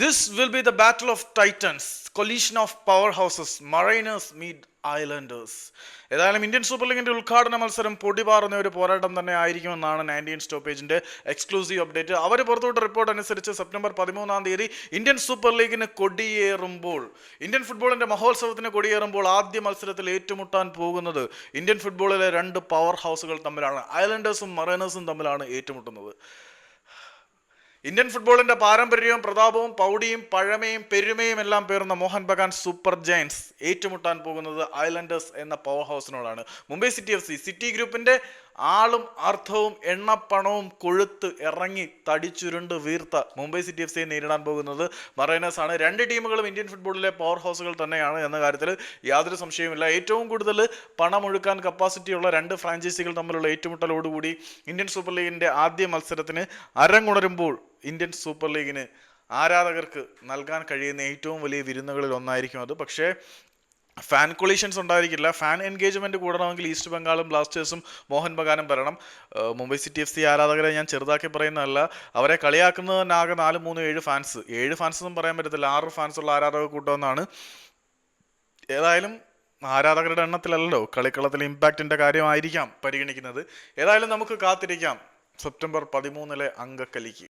This will be the battle of titans, collision of powerhouses, Mariners meet Islanders. ഏതായാലും Indian super ലീഗിന്റെ ഉദ്ഘാടന മത്സരം പൊടിപാറുന്ന ഒരു പോരാട്ടം തന്നെ ആയിരിക്കുമെന്നാണ് നയന്റീൻ സ്റ്റോപ്പേജിന്റെ എക്സ്ക്ലൂസീവ് അപ്ഡേറ്റ് അവർ പുറത്തുവിട്ട റിപ്പോർട്ട് അനുസരിച്ച് സെപ്റ്റംബർ പതിമൂന്നാം തീയതി ഇന്ത്യൻ സൂപ്പർ ലീഗിന് കൊടിയേറുമ്പോൾ ഇന്ത്യൻ ഫുട്ബോളിന്റെ മഹോത്സവത്തിന് കൊടിയേറുമ്പോൾ ആദ്യ മത്സരത്തിൽ ഏറ്റുമുട്ടാൻ പോകുന്നത് ഇന്ത്യൻ ഫുട്ബോളിലെ രണ്ട് പവർ ഹൗസുകൾ തമ്മിലാണ്. ഐലൻഡേഴ്സും മറൈനേഴ്സും തമ്മിലാണ് ഏറ്റുമുട്ടുന്നത്. ഇന്ത്യൻ ഫുട്ബോളിന്റെ പാരമ്പര്യവും പ്രതാപവും പൗടിയും പഴമയും പെരുമയും എല്ലാം പേർന്ന മോഹൻ ബഗാൻ സൂപ്പർ ജയൻസ് ഏറ്റുമുട്ടാൻ പോകുന്നത് ഐലൻഡേഴ്സ് എന്ന power ഹൗസിനോടാണ്. Mumbai city F C city ഗ്രൂപ്പിന്റെ ആളും അർത്ഥവും എണ്ണപ്പണവും കൊഴുത്ത് ഇറങ്ങി തടിച്ചുരുണ്ട് വീർത്ത മുംബൈ സിറ്റി എഫ് സിയെ നേരിടാൻ പോകുന്നത് മറൈനേഴ്സ് ആണ്. രണ്ട് ടീമുകളും ഇന്ത്യൻ ഫുട്ബോളിലെ പവർ ഹൗസുകൾ തന്നെയാണ് എന്ന കാര്യത്തിൽ യാതൊരു സംശയവുമില്ല. ഏറ്റവും കൂടുതൽ പണമൊഴുക്കാൻ കപ്പാസിറ്റിയുള്ള രണ്ട് ഫ്രാഞ്ചൈസികൾ തമ്മിലുള്ള ഏറ്റുമുട്ടലോടുകൂടി ഇന്ത്യൻ സൂപ്പർ ലീഗിന്റെ ആദ്യ മത്സരത്തിന് അരങ്ങുണരുമ്പോൾ ഇന്ത്യൻ സൂപ്പർ ലീഗിന് ആരാധകർക്ക് നൽകാൻ കഴിയുന്ന ഏറ്റവും വലിയ വിരുന്നുകളിൽ ഒന്നായിരിക്കും അത്. പക്ഷേ ഫാൻ കൊളീഷൻസ് ഉണ്ടായിരിക്കില്ല. ഫാൻ എൻഗേജ്മെന്റ് കൂടണമെങ്കിൽ ഈസ്റ്റ് ബംഗാളും ബ്ലാസ്റ്റേഴ്സും മോഹൻ ബഗാനും വരണം. മുംബൈ സിറ്റി എഫ് സി ആരാധകരെ ഞാൻ ചെറുതാക്കി പറയുന്നതല്ല. അവരെ കളിയാക്കുന്നത് തന്നെ ആകെ നാല് മൂന്ന് ഏഴ് ഫാൻസ്. ഏഴ് ഫാൻസ് ഒന്നും പറയാൻ പറ്റത്തില്ല. ആറ് ഫാൻസ് ഉള്ള ആരാധക കൂട്ടമെന്നാണ്. ഏതായാലും ആരാധകരുടെ എണ്ണത്തിലല്ലോ കളിക്കളത്തിൽ ഇമ്പാക്റ്റിന്റെ കാര്യമായിരിക്കാം പരിഗണിക്കുന്നത്. ഏതായാലും നമുക്ക് കാത്തിരിക്കാം. സെപ്റ്റംബർ പതിമൂന്നിലെ അങ്കക്കലിക്ക്